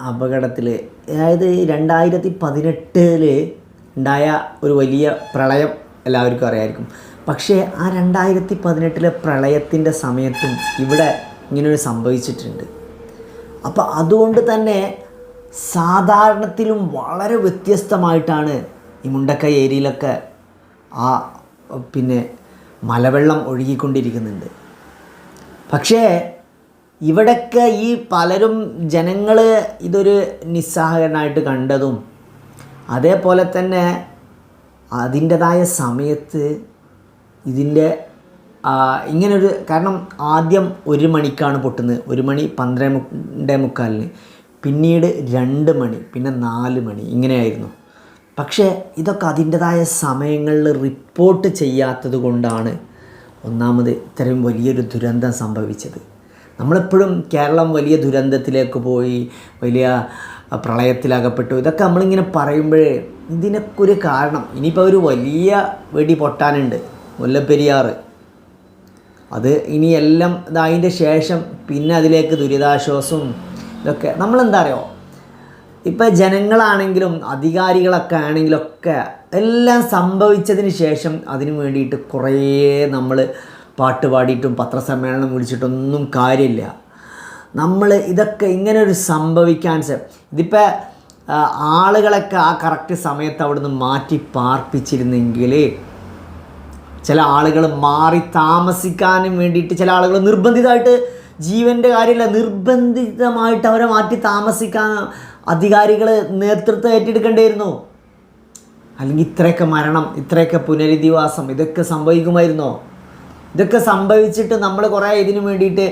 അപകടത്തിൽ അതായത് രണ്ടായിരത്തി പതിനെട്ടിൽ ഉണ്ടായ ഒരു വലിയ പ്രളയം എല്ലാവർക്കും അറിയായിരിക്കും. പക്ഷേ ആ രണ്ടായിരത്തി പതിനെട്ടിലെ പ്രളയത്തിന്റെ സമയത്തും ഇവിടെ ഇങ്ങനൊരു സംഭവിച്ചിട്ടുണ്ട്. അപ്പോൾ അതുകൊണ്ട് തന്നെ സാധാരണത്തിലും വളരെ വ്യത്യസ്തമായിട്ടാണ് ഈ മുണ്ടക്കൈ ഏരിയയിലൊക്കെ ആ പിന്നെ മലവെള്ളം ഒഴുകിക്കൊണ്ടിരിക്കുന്നുണ്ട്. പക്ഷേ ഇവിടൊക്കെ ഈ പലരും ജനങ്ങൾ ഇതൊരു നിസ്സഹകരണമായിട്ട് കണ്ടതും അതേപോലെ തന്നെ അതിന്റെതായ സമയത്ത് ഇതിന്റെ ഇങ്ങനൊരു കാരണം ആദ്യം ഒരു മണിക്കാണ് പൊട്ടുന്നത്. ഒരു മണി പന്ത്രണ്ടേ മുക്കാലിന്. പിന്നീട് രണ്ട് മണി പിന്നെ നാല് മണി ഇങ്ങനെയായിരുന്നു. പക്ഷേ ഇതൊക്കെ അതിന്റെതായ സമയങ്ങളിൽ റിപ്പോർട്ട് ചെയ്യാത്തത് കൊണ്ടാണ് ഒന്നാമത് ഇത്രയും വലിയൊരു ദുരന്തം സംഭവിച്ചത്. നമ്മളെപ്പോഴും കേരളം വലിയ ദുരന്തത്തിലേക്ക് പോയി വലിയ പ്രളയത്തിലകപ്പെട്ടു. ഇതൊക്കെ നമ്മളിങ്ങനെ പറയുമ്പോഴേ ഇതിനൊക്കെ ഒരു കാരണം. ഇനിയിപ്പോൾ ഒരു വലിയ വെടി പൊട്ടാനുണ്ട്. മുല്ലപ്പെരിയാർ അത് ഇനി എല്ലാം ഇതായതിന്റെ ശേഷം പിന്നെ അതിലേക്ക് ദുരിതാശ്വാസവും ഇതൊക്കെ. നമ്മളെന്താ അറിയോ? ഇപ്പം ജനങ്ങളാണെങ്കിലും അധികാരികളൊക്കെ ആണെങ്കിലൊക്കെ എല്ലാം സംഭവിച്ചതിന് ശേഷം അതിനു വേണ്ടിയിട്ട് കുറേ നമ്മൾ പാട്ട് പാടിയിട്ടും പത്രസമ്മേളനം വിളിച്ചിട്ടൊന്നും കാര്യമില്ല. നമ്മൾ ഇതൊക്കെ ഇങ്ങനെ ഒരു സംഭവിക്കാൻ ഇതിപ്പോൾ ആളുകളൊക്കെ ആ കറക്റ്റ് സമയത്ത് അവിടുന്ന് മാറ്റി പാർപ്പിച്ചിരുന്നെങ്കിൽ ചില ആളുകൾ മാറി താമസിക്കാനും വേണ്ടിയിട്ട് ചില ആളുകൾ നിർബന്ധിതമായിട്ട് ജീവന്റെ കാര്യമില്ല നിർബന്ധിതമായിട്ട് അവരെ മാറ്റി താമസിക്കാൻ അധികാരികൾ നേതൃത്വം ഏറ്റെടുക്കേണ്ടിയിരുന്നു. അല്ലെങ്കിൽ ഇത്രയൊക്കെ മരണം ഇത്രയൊക്കെ പുനരധിവാസം ഇതൊക്കെ സംഭവിക്കുമായിരുന്നോ? ഇതൊക്കെ സംഭവിച്ചിട്ട് നമ്മൾ കുറേ ഇതിനു വേണ്ടിയിട്ട്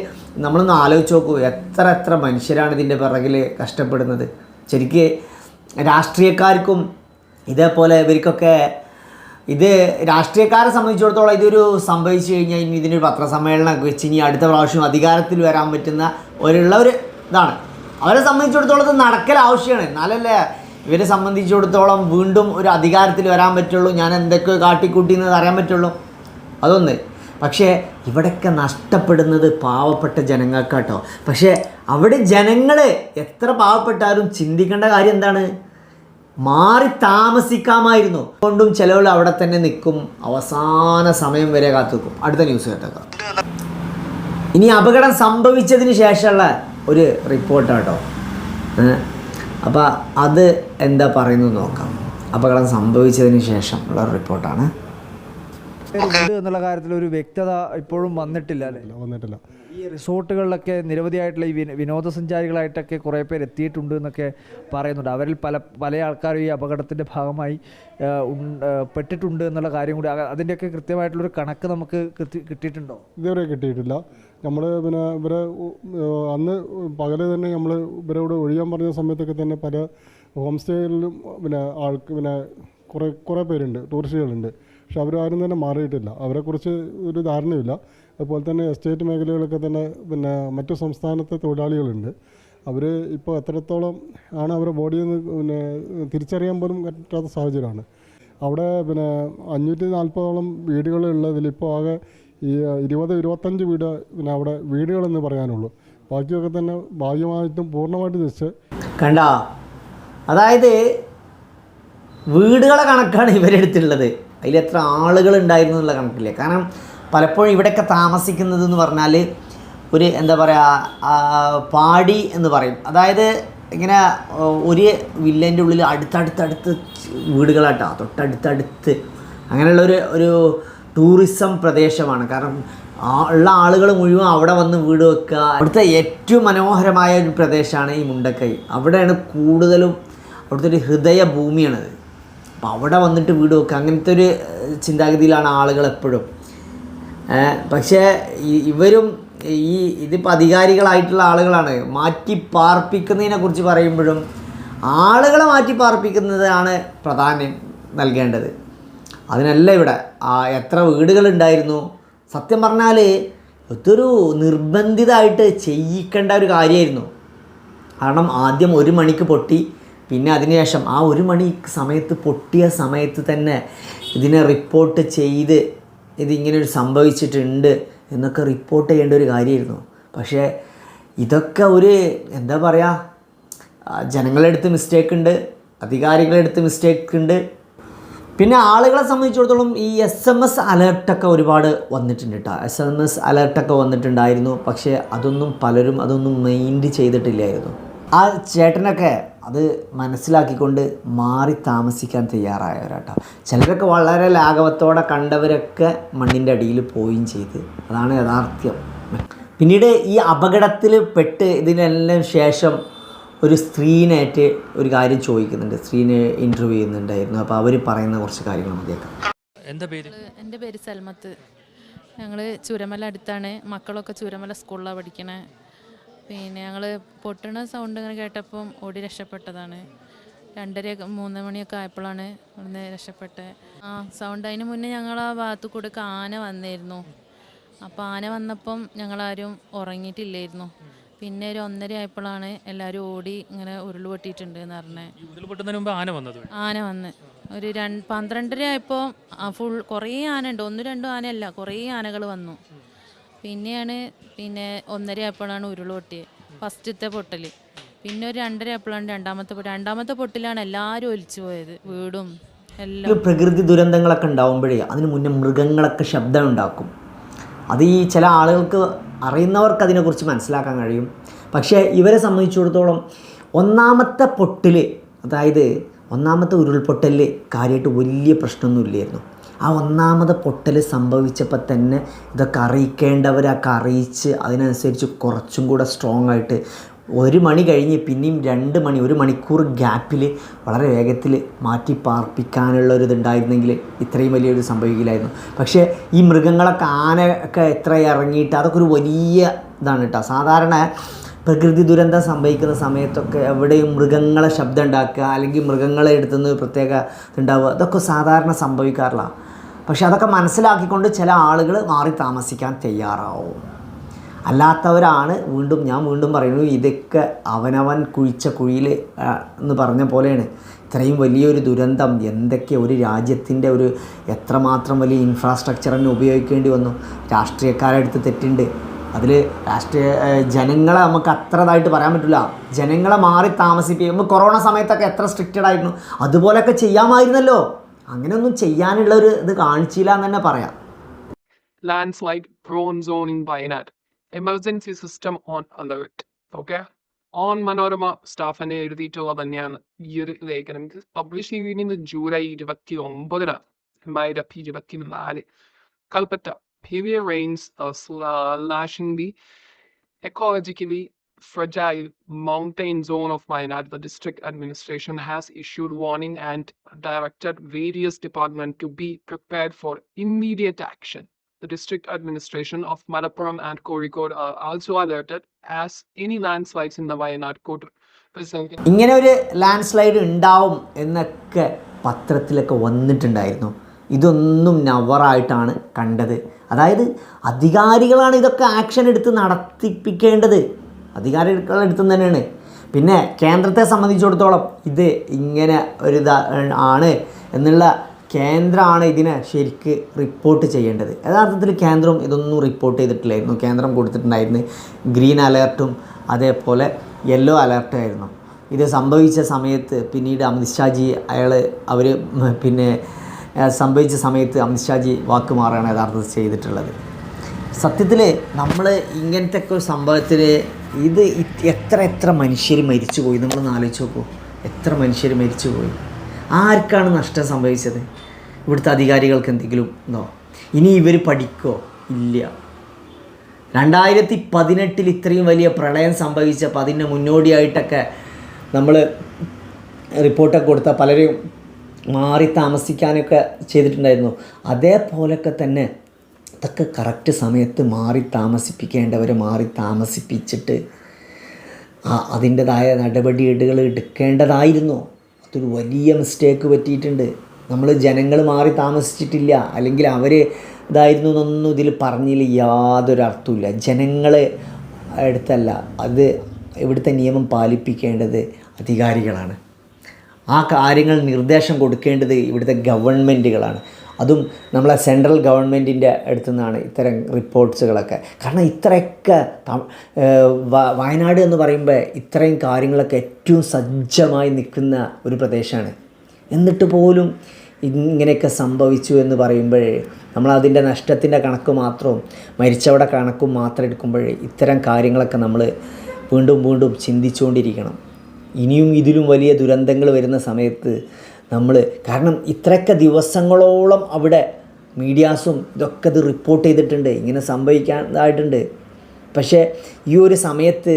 നമ്മളൊന്ന് ആലോചിച്ച് നോക്കൂ എത്ര എത്ര മനുഷ്യരാണ് ഇതിന്റെ പിറകിൽ കഷ്ടപ്പെടുന്നത്. ശരിക്ക് രാഷ്ട്രീയക്കാർക്കും ഇതേപോലെ ഇവർക്കൊക്കെ ഇത് രാഷ്ട്രീയക്കാരെ സംബന്ധിച്ചിടത്തോളം ഇതൊരു സംഭവിച്ചു കഴിഞ്ഞാൽ ഇനി ഇതിനൊരു പത്രസമ്മേളനം വെച്ച് ഇനി അടുത്ത പ്രാവശ്യം അധികാരത്തിൽ വരാൻ പറ്റുന്ന ഒരുള്ള ഒരു ഇതാണ്. അവരെ സംബന്ധിച്ചിടത്തോളം ഇത് നടക്കൽ ആവശ്യമാണ്. എന്നാലല്ലേ ഇവരെ സംബന്ധിച്ചിടത്തോളം വീണ്ടും ഒരു അധികാരത്തിൽ വരാൻ പറ്റുള്ളൂ. ഞാൻ എന്തൊക്കെ കാട്ടിക്കൂട്ടി എന്നത് അറിയാൻ പറ്റുള്ളൂ. അതൊന്ന്. പക്ഷേ ഇവിടെയൊക്കെ നഷ്ടപ്പെടുന്നത് പാവപ്പെട്ട ജനങ്ങൾക്കാട്ടോ. പക്ഷേ അവിടെ ജനങ്ങൾ എത്ര പാവപ്പെട്ടാലും ചിന്തിക്കേണ്ട കാര്യം എന്താണ്? മാറി താമസിക്കാമായിരുന്നു. കൊണ്ടും ചിലവൾ അവിടെ തന്നെ നിൽക്കും. അവസാന സമയം വരെ കാത്തു നിൽക്കും അടുത്ത ന്യൂസ് കേട്ടേക്കാം. ഇനി അപകടം സംഭവിച്ചതിന് ശേഷമുള്ള ഒരു റിപ്പോർട്ടാട്ടോ. അപ്പോൾ അത് എന്താ പറയുന്നത് നോക്കാം. അപകടം സംഭവിച്ചതിന് ശേഷം ഉള്ള റിപ്പോർട്ടാണ്. ഉണ്ട് എന്നുള്ള കാര്യത്തിൽ ഒരു വ്യക്തത ഇപ്പോഴും വന്നിട്ടില്ല അല്ലേ? വന്നിട്ടില്ല. ഈ റിസോർട്ടുകളിലൊക്കെ നിരവധിയായിട്ടുള്ള ഈ വിന- വിനോദസഞ്ചാരികളായിട്ടൊക്കെ കുറേ പേര് എത്തിയിട്ടുണ്ട് എന്നൊക്കെ പറയുന്നുണ്ട്. അവരിൽ പല പല ആൾക്കാരും ഈ അപകടത്തിന്റെ ഭാഗമായി പെട്ടിട്ടുണ്ട് എന്നുള്ള കാര്യം കൂടി അതിന്റെയൊക്കെ കൃത്യമായിട്ടുള്ളൊരു കണക്ക് നമുക്ക് കിട്ടിയിട്ടുണ്ടോ? ഇതുവരെ കിട്ടിയിട്ടില്ല. നമ്മൾ പിന്നെ ഇവരെ അന്ന് പകൽ തന്നെ നമ്മൾ ഇവരോട് ഒഴിയാൻ പറഞ്ഞ സമയത്തൊക്കെ തന്നെ പല ഹോം സ്റ്റേയിലും പിന്നെ ആൾക്ക് പിന്നെ കുറേ കുറേ പേരുണ്ട് ടൂറിസ്റ്റുകളുണ്ട്. പക്ഷെ അവരാരും തന്നെ മാറിയിട്ടില്ല. അവരെക്കുറിച്ച് ഒരു ധാരണയില്ല അതുപോലെ തന്നെ എസ്റ്റേറ്റ് മേഖലകളൊക്കെ തന്നെ പിന്നെ മറ്റു സംസ്ഥാനത്തെ തൊഴിലാളികളുണ്ട്. അവർ ഇപ്പോൾ എത്രത്തോളം ആണ് അവരുടെ ബോഡിയിൽ പിന്നെ തിരിച്ചറിയാൻ പോലും പറ്റാത്ത സാഹചര്യമാണ്. അവിടെ പിന്നെ അഞ്ഞൂറ്റി നാൽപ്പതോളം വീടുകളുള്ളതിൽ ഇപ്പോൾ ആകെ ഈ ഇരുപത് ഇരുപത്തഞ്ച് വീട് പിന്നെ അവിടെ വീടുകളെന്ന് പറയാനുള്ളൂ. ബാക്കിയൊക്കെ തന്നെ ഭാഗ്യമായിട്ടും പൂർണമായിട്ടും തിരിച്ച് കണ്ട? അതായത് വീടുകളെ കണക്കാണ് ഇവരെടുത്തുള്ളത് അതിൽ എത്ര ആളുകൾ ഉണ്ടായിരുന്നു എന്നുള്ള കണക്കില്ല കാരണം പലപ്പോഴും ഇവിടെയൊക്കെ താമസിക്കുന്നത് എന്ന് പറഞ്ഞാൽ ഒരു എന്താ പറയുക പാടി എന്ന് പറയും. അതായത് ഇങ്ങനെ ഒരു വില്ലേന്റെ ഉള്ളിൽ അടുത്തടുത്തടുത്ത് വീടുകളാട്ടോ. തൊട്ടടുത്തടുത്ത് അങ്ങനെയുള്ള ഒരു ഒരു ടൂറിസം പ്രദേശമാണ്. കാരണം ഉള്ള ആളുകൾ മുഴുവൻ അവിടെ വന്ന് വീട് വെക്കുക അവിടുത്തെ ഏറ്റവും മനോഹരമായ ഒരു പ്രദേശമാണ് ഈ മുണ്ടക്കൈ. അവിടെയാണ് കൂടുതലും അവിടുത്തെ ഒരു ഹൃദയ ഭൂമിയാണത് അപ്പോൾ അവിടെ വന്നിട്ട് വീട് വെക്കുക. അങ്ങനത്തെ ഒരു ചിന്താഗതിയിലാണ് ആളുകൾ എപ്പോഴും. പക്ഷേ ഇവരും ഈ ഇതിപ്പോൾ അധികാരികളായിട്ടുള്ള ആളുകളാണ്. മാറ്റി പാർപ്പിക്കുന്നതിനെ കുറിച്ച് പറയുമ്പോഴും ആളുകളെ മാറ്റി പാർപ്പിക്കുന്നതാണ് പ്രാധാന്യം നൽകേണ്ടത്. അതിനല്ല ഇവിടെ ആ എത്ര വീടുകളുണ്ടായിരുന്നു. സത്യം പറഞ്ഞാൽ ഒത്തൊരു നിർബന്ധിതമായിട്ട് ചെയ്യിക്കേണ്ട ഒരു കാര്യമായിരുന്നു. കാരണം ആദ്യം ഒരു മണിക്ക് പൊട്ടി പിന്നെ അതിനുശേഷം ആ ഒരു മണി സമയത്ത് പൊട്ടിയ സമയത്ത് തന്നെ ഇതിനെ റിപ്പോർട്ട് ചെയ്ത് ഇതിങ്ങനെ ഒരു സംഭവിച്ചിട്ടുണ്ട് എന്നൊക്കെ റിപ്പോർട്ട് ചെയ്യേണ്ട ഒരു കാര്യമായിരുന്നു. പക്ഷേ ഇതൊക്കെ ഒരു എന്താ പറയുക ജനങ്ങളെടുത്ത് മിസ്റ്റേക്ക് ഉണ്ട് അധികാരികളുടെ അടുത്ത് മിസ്റ്റേക്ക് ഉണ്ട്. പിന്നെ ആളുകളെ സംബന്ധിച്ചിടത്തോളം ഈ എസ് എം എസ് അലേർട്ടൊക്കെ ഒരുപാട് വന്നിട്ടുണ്ട് കേട്ടോ എസ് എം എസ് അലേർട്ടൊക്കെ വന്നിട്ടുണ്ടായിരുന്നു. പക്ഷേ അതൊന്നും പലരും അതൊന്നും മൈൻഡ് ചെയ്തിട്ടില്ലായിരുന്നു. ആ ചേട്ടനൊക്കെ അത് മനസ്സിലാക്കിക്കൊണ്ട് മാറി താമസിക്കാൻ തയ്യാറായവരാട്ടോ. ചിലരൊക്കെ വളരെ ലാഘവത്തോടെ കണ്ടവരൊക്കെ മണ്ണിന്റെ അടിയിൽ പോവുകയും ചെയ്ത്. അതാണ് യഥാർത്ഥ്യം. പിന്നീട് ഈ അപകടത്തിൽ പെട്ട് ഇതിനെല്ലാം ശേഷം ഒരു സ്ത്രീനായിട്ട് ഒരു കാര്യം ചോദിക്കുന്നുണ്ട്. സ്ത്രീനെ ഇന്റർവ്യൂ ചെയ്യുന്നുണ്ടായിരുന്നു. അപ്പോൾ അവർ പറയുന്ന കുറച്ച് കാര്യങ്ങൾ മതിയാക്കാം എന്താ പേര്? എന്റെ പേര് സൽമത്ത്. ഞങ്ങൾ ചുരമല അടുത്താണ്. മക്കളൊക്കെ ചുരമല സ്കൂളിലാണ് പഠിക്കണേ. പിന്നെ ഞങ്ങൾ പൊട്ടണ സൗണ്ട് ഇങ്ങനെ കേട്ടപ്പം ഓടി രക്ഷപ്പെട്ടതാണ്. രണ്ടര മൂന്ന് മണിയൊക്കെ ആയപ്പോഴാണ് ഇവിടുന്ന് രക്ഷപ്പെട്ടത് ആ സൗണ്ട് അതിന് മുന്നേ ഞങ്ങൾ ആ ഭാഗത്തു കൂടെ ആന വന്നിരുന്നു. അപ്പോൾ ആന വന്നപ്പം ഞങ്ങളാരും ഉറങ്ങിയിട്ടില്ലായിരുന്നു. പിന്നെ ഒരു ഒന്നര ആയപ്പോഴാണ് എല്ലാവരും ഓടി ഇങ്ങനെ ഉരുൾ പൊട്ടിയിട്ടുണ്ട് എന്ന് പറഞ്ഞത് ആന വന്നത് ആന വന്ന്. ഒരു രണ്ട് പന്ത്രണ്ടര ആയപ്പോൾ ഫുൾ കുറേ ആന ഉണ്ട്. ഒന്നും രണ്ടും ആനയല്ല കുറേ ആനകൾ വന്നു. പിന്നെയാണ് പിന്നെ ഒന്നര ആയപ്പോഴാണ് ഉരുൾ പൊട്ടിയത് ഫസ്റ്റത്തെ പൊട്ടൽ പിന്നെ ഒരു രണ്ടര ആയപ്പോഴാണ് രണ്ടാമത്തെ പൊട്ടൽ രണ്ടാമത്തെ പൊട്ടിലാണ് എല്ലാവരും ഒലിച്ചു പോയത്. വീടും എല്ലാം. പ്രകൃതി ദുരന്തങ്ങളൊക്കെ ഉണ്ടാവുമ്പോഴേ അതിന് മുന്നേ മൃഗങ്ങളൊക്കെ ശബ്ദം ഉണ്ടാക്കും. അത് ഈ ചില ആളുകൾക്ക് അറിയുന്നവർക്ക് അതിനെക്കുറിച്ച് മനസ്സിലാക്കാൻ കഴിയും. പക്ഷേ ഇവരെ സംബന്ധിച്ചിടത്തോളം ഒന്നാമത്തെ പൊട്ടിൽ അതായത് ഒന്നാമത്തെ ഉരുൾപൊട്ടലിൽ കാര്യമായിട്ട് വലിയ പ്രശ്നമൊന്നുമില്ലായിരുന്നു ആ ഒന്നാമത് പൊട്ടൽ സംഭവിച്ചപ്പോൾ തന്നെ ഇതൊക്കെ അറിയിക്കേണ്ടവരൊക്കെ അറിയിച്ച് അതിനനുസരിച്ച് കുറച്ചും കൂടെ സ്ട്രോങ് ആയിട്ട് ഒരു മണി കഴിഞ്ഞ് പിന്നെയും രണ്ട് മണി ഒരു മണിക്കൂർ ഗ്യാപ്പിൽ വളരെ വേഗത്തിൽ മാറ്റി പാർപ്പിക്കാനുള്ള ഒരു ഇതുണ്ടായിരുന്നെങ്കിൽ ഇത്രയും വലിയൊരു സംഭവിക്കില്ലായിരുന്നു. പക്ഷേ ഈ മൃഗങ്ങളൊക്കെ ആന ഒക്കെ എത്ര ഇറങ്ങിയിട്ട് അതൊക്കെ ഒരു വലിയ ഇതാണ് കേട്ടോ സാധാരണ പ്രകൃതി ദുരന്തം സംഭവിക്കുന്ന സമയത്തൊക്കെ എവിടെയും മൃഗങ്ങളെ ശബ്ദം ഉണ്ടാക്കുക അല്ലെങ്കിൽ മൃഗങ്ങളെ എടുത്തുനിന്ന് പ്രത്യേക ഇതുണ്ടാവുക അതൊക്കെ സാധാരണ സംഭവിക്കാറില്ല. പക്ഷെ അതൊക്കെ മനസ്സിലാക്കിക്കൊണ്ട് ചില ആളുകൾ മാറി താമസിക്കാൻ തയ്യാറാവും. അല്ലാത്തവരാണ് വീണ്ടും ഞാൻ വീണ്ടും പറയുന്നു ഇതൊക്കെ അവനവൻ കുഴിച്ച കുഴിയിൽ എന്ന് പറഞ്ഞ പോലെയാണ്. ഇത്രയും വലിയൊരു ദുരന്തം എന്തൊക്കെ ഒരു രാജ്യത്തിന്റെ ഒരു എത്രമാത്രം വലിയ ഇൻഫ്രാസ്ട്രക്ചറിനെ ഉപയോഗിക്കേണ്ടി വന്നു. രാഷ്ട്രീയക്കാരെടുത്ത് തെറ്റുണ്ട്. അതിൽ രാഷ്ട്രീയ ജനങ്ങളെ നമുക്ക് അത്രതായിട്ട് പറയാൻ പറ്റില്ല. ജനങ്ങളെ മാറി താമസിപ്പിക്കും നമ്മൾ കൊറോണ സമയത്തൊക്കെ എത്ര സ്ട്രിക്റ്റഡ് ആയിരുന്നു. അതുപോലെയൊക്കെ ചെയ്യാമായിരുന്നല്ലോ. അങ്ങനെയൊന്നും ചെയ്യാനുള്ള ഒരു ഇത് കാണിച്ചില്ല എന്ന് തന്നെ പറയാം. Landslide prone zone in Wayanad emergency system on alert. Okay. On Manorama സ്റ്റാഫിനെ എഴുതിയിട്ടുള്ള തന്നെയാണ് ഈ ഒരു ലേഖനം. ഇത് പബ്ലിഷ് ചെയ്തിരുന്നത് ജൂലൈ ഇരുപത്തി ഒമ്പതിനാണ് രണ്ടായിരത്തി ഇരുപത്തി നാല് Kalpetta sla- lashing the ecologically fragile mountain zone of Wayanad. The district administration has issued warning and directed various departments to be prepared for immediate action. The district administration of Malappuram and Kozhikode are also alerted as any landslides in the Wayanad could present ഇങ്ങനെ ഒരു ലാൻഡ് സ്ലൈഡ് ഉണ്ടാവും എന്നൊക്കെ പത്രത്തിലൊക്കെ വന്നിട്ടുണ്ടായിരുന്നു ഇതൊന്നും നവറായിട്ടാണ് കണ്ടത് അതായത് അധികാരികളാണ് ഇതൊക്കെ ആക്ഷൻ എടുത്ത് നടത്തിപ്പിക്കേണ്ടത് അധികാരികളുടെ അടുത്ത് തന്നെയാണ്. പിന്നെ കേന്ദ്രത്തെ സംബന്ധിച്ചിടത്തോളം ഇത് ഇങ്ങനെ ഒരു ആണ് എന്നുള്ള കേന്ദ്രമാണ് ഇതിനെ ശരിക്ക് റിപ്പോർട്ട് ചെയ്യേണ്ടത്. യഥാർത്ഥത്തിൽ കേന്ദ്രം ഇതൊന്നും റിപ്പോർട്ട് ചെയ്തിട്ടില്ലായിരുന്നു. കേന്ദ്രം കൊടുത്തിട്ടുണ്ടായിരുന്നു ഗ്രീൻ അലേർട്ടും അതേപോലെ യെല്ലോ അലേർട്ടായിരുന്നു ഇത് സംഭവിച്ച സമയത്ത് പിന്നീട് അമിത്ഷാജി അയാൾ അവർ പിന്നെ സംഭവിച്ച സമയത്ത് അമിത്ഷാജി വാക്ക് മാറാണ് യഥാർത്ഥത്തിൽ ചെയ്തിട്ടുള്ളത്. സത്യത്തിൽ നമ്മൾ ഇങ്ങനത്തെ ഒക്കെ സംഭവത്തിൽ ഇത് എത്ര എത്ര മനുഷ്യർ മരിച്ചു പോയി നമ്മൾ ആലോചിച്ച് നോക്കൂ. എത്ര മനുഷ്യർ മരിച്ചു പോയി ആർക്കാണ് നഷ്ടം സംഭവിച്ചത്? ഇവിടുത്തെ അധികാരികൾക്ക് എന്തെങ്കിലും ഉണ്ടോ? ഇനി ഇവർ പഠിക്കോ? ഇല്ല. രണ്ടായിരത്തി പതിനെട്ടിൽ ഇത്രയും വലിയ പ്രളയം സംഭവിച്ചപ്പോൾ അതിന്റെ മുന്നോടിയായിട്ടൊക്കെ നമ്മൾ റിപ്പോർട്ടൊക്കെ കൊടുത്ത പലരെയും മാറി താമസിക്കാനൊക്കെ ചെയ്തിട്ടുണ്ടായിരുന്നു. അതേപോലൊക്കെ തന്നെ അതൊക്കെ കറക്റ്റ് സമയത്ത് മാറി താമസിപ്പിക്കേണ്ടവരെ മാറി താമസിപ്പിച്ചിട്ട് അതിന്റെതായ നടപടികൾ എടുക്കേണ്ടതായിരുന്നു. അതൊരു വലിയ മിസ്റ്റേക്ക് പറ്റിയിട്ടുണ്ട്. നമ്മൾ ജനങ്ങൾ മാറി താമസിച്ചിട്ടില്ല. അല്ലെങ്കിൽ അവർ ഇതായിരുന്നു എന്നൊന്നും ഇതിൽ പറഞ്ഞില്ല യാതൊരു അർത്ഥമില്ല ജനങ്ങളെ അടുത്തല്ല അത് ഇവിടുത്തെ നിയമം പാലിപ്പിക്കേണ്ടത് അധികാരികളാണ്. ആ കാര്യങ്ങൾ നിർദ്ദേശം കൊടുക്കേണ്ടത് ഇവിടുത്തെ ഗവൺമെന്റുകളാണ് അതും നമ്മളെ സെൻട്രൽ ഗവൺമെന്റിന്റെ അടുത്തു നിന്നാണ് ഇത്തരം റിപ്പോർട്ട്സുകളൊക്കെ. കാരണം ഇത്രയൊക്കെ വയനാട് എന്ന് പറയുമ്പോൾ ഇത്രയും കാര്യങ്ങളൊക്കെ ഏറ്റവും സജ്ജമായി നിൽക്കുന്ന ഒരു പ്രദേശമാണ് എന്നിട്ട് പോലും ഇങ്ങനെയൊക്കെ സംഭവിച്ചു എന്ന് പറയുമ്പോൾ നമ്മളതിന്റെ നഷ്ടത്തിന്റെ കണക്ക് മാത്രവും മരിച്ചവിടെ കണക്കും മാത്രം എടുക്കുമ്പോൾ ഇത്തരം കാര്യങ്ങളൊക്കെ നമ്മൾ വീണ്ടും വീണ്ടും ചിന്തിച്ചുകൊണ്ടിരിക്കണം. ഇനിയും ഇതിലും വലിയ ദുരന്തങ്ങൾ വരുന്ന സമയത്ത് നമ്മൾ കാരണം ഇത്രയൊക്കെ ദിവസങ്ങളോളം അവിടെ മീഡിയാസും ഇതൊക്കെ ഇത് റിപ്പോർട്ട് ചെയ്തിട്ടുണ്ട്. ഇങ്ങനെ സംഭവിക്കാതായിട്ടുണ്ട്. പക്ഷേ ഈ ഒരു സമയത്ത്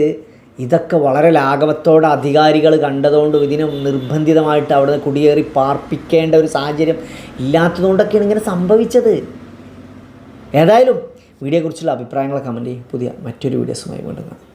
ഇതൊക്കെ വളരെ ലാഘവത്തോടെ അധികാരികൾ കണ്ടതുകൊണ്ട് ഇതിനെ നിർബന്ധിതമായിട്ട് അവിടെ കുടിയേറി പാർപ്പിക്കേണ്ട ഒരു സാഹചര്യം ഇല്ലാത്തതുകൊണ്ടൊക്കെയാണ് ഇങ്ങനെ സംഭവിച്ചത്. ഏതായാലും വീഡിയോയെക്കുറിച്ചുള്ള അഭിപ്രായങ്ങൾ കമന്റ് ചെയ്യും പുതിയ മറ്റൊരു വീഡിയോസുമായി കൊണ്ടുവരാം